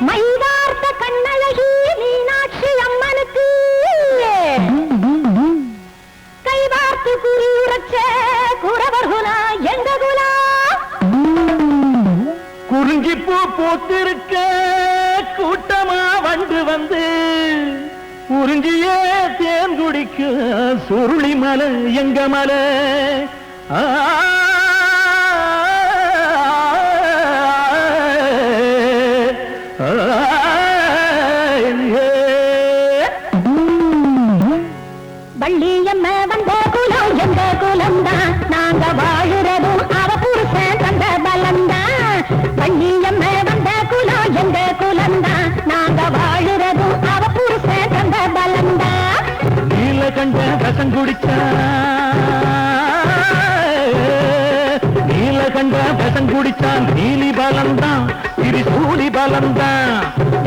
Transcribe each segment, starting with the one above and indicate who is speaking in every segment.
Speaker 1: மைதார்த்த கண்ணழகி மீனாட்சி அம்மனுக்கு. கைவார்த்து குறி உரைச்ச குறவர் குலா எங்க குலா?
Speaker 2: குறிஞ்சி பூ பூத்திருக்க கூட்டமா வந்து வந்து குறிஞ்சியே தேன் குடிக்க சுருளி மலை எங்க மலை ஆ, குடிச்சா நீலகண்ட ரசம் குடிச்சான். நீலி பலம்தான் திரிசூலி பலம்தான்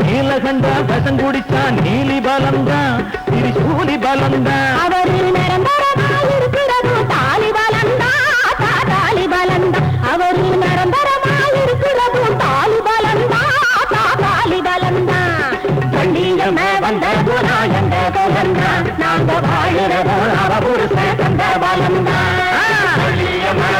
Speaker 2: நீலகண்ட ரசம் குடிச்சான். நீலி பலம்தான் திரிசூலி பலம்தான்
Speaker 1: நாங்க வாழுறதும் அவ புருஷன் தந்த பலம்தான்
Speaker 2: வள்ளியம்மா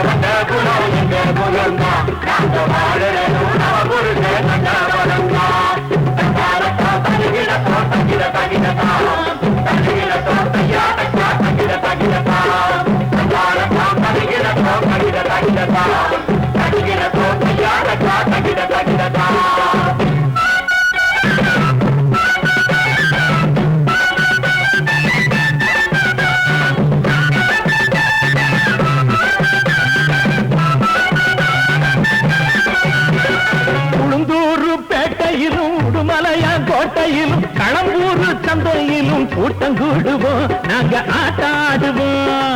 Speaker 2: கோட்டையிலும் களம்பூர் சந்தையிலும் கூட்டம் கூடுவோம். நாங்க ஆட்டாடுவோம்.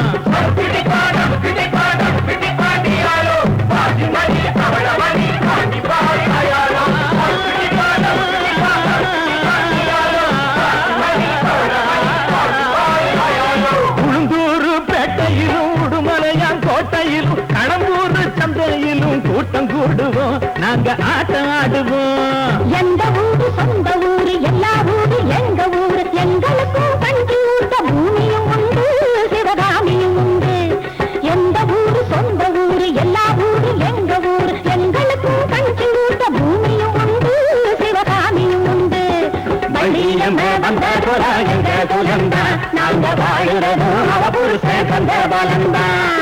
Speaker 1: குலா எங்க குலம்தான் நாங்க வாழுறதும் அவ புருஷன் தந்த பலம்தான்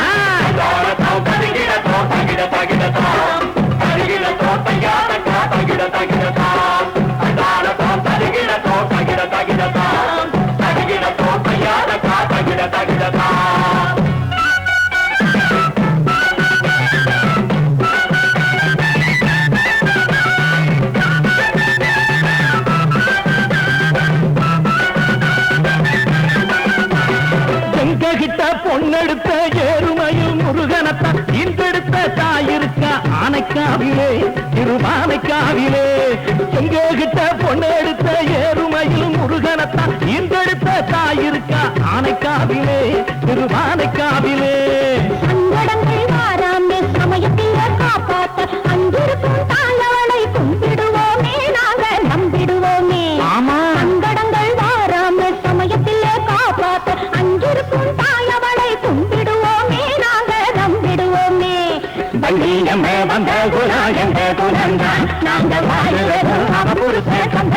Speaker 2: பொண்ணெடுத்த ஏறுமையில் முருகனத்தான் இன்றெடுத்த தாயிருக்கா ஆனைக்காவிலே திருமானைக்காவிலே. எங்க கிட்ட பொண்ணெடுத்த ஏறுமையில் முருகனத்தான் இன்றெடுத்த தாயிருக்கா ஆனைக்காவிலே
Speaker 1: திருமானைக்கா நன்றி
Speaker 2: நம்ம வந்த குலா என்ற குலந்தான்
Speaker 1: நாங்கள் வாழ்கிறோம் அவ புருஷ கந்த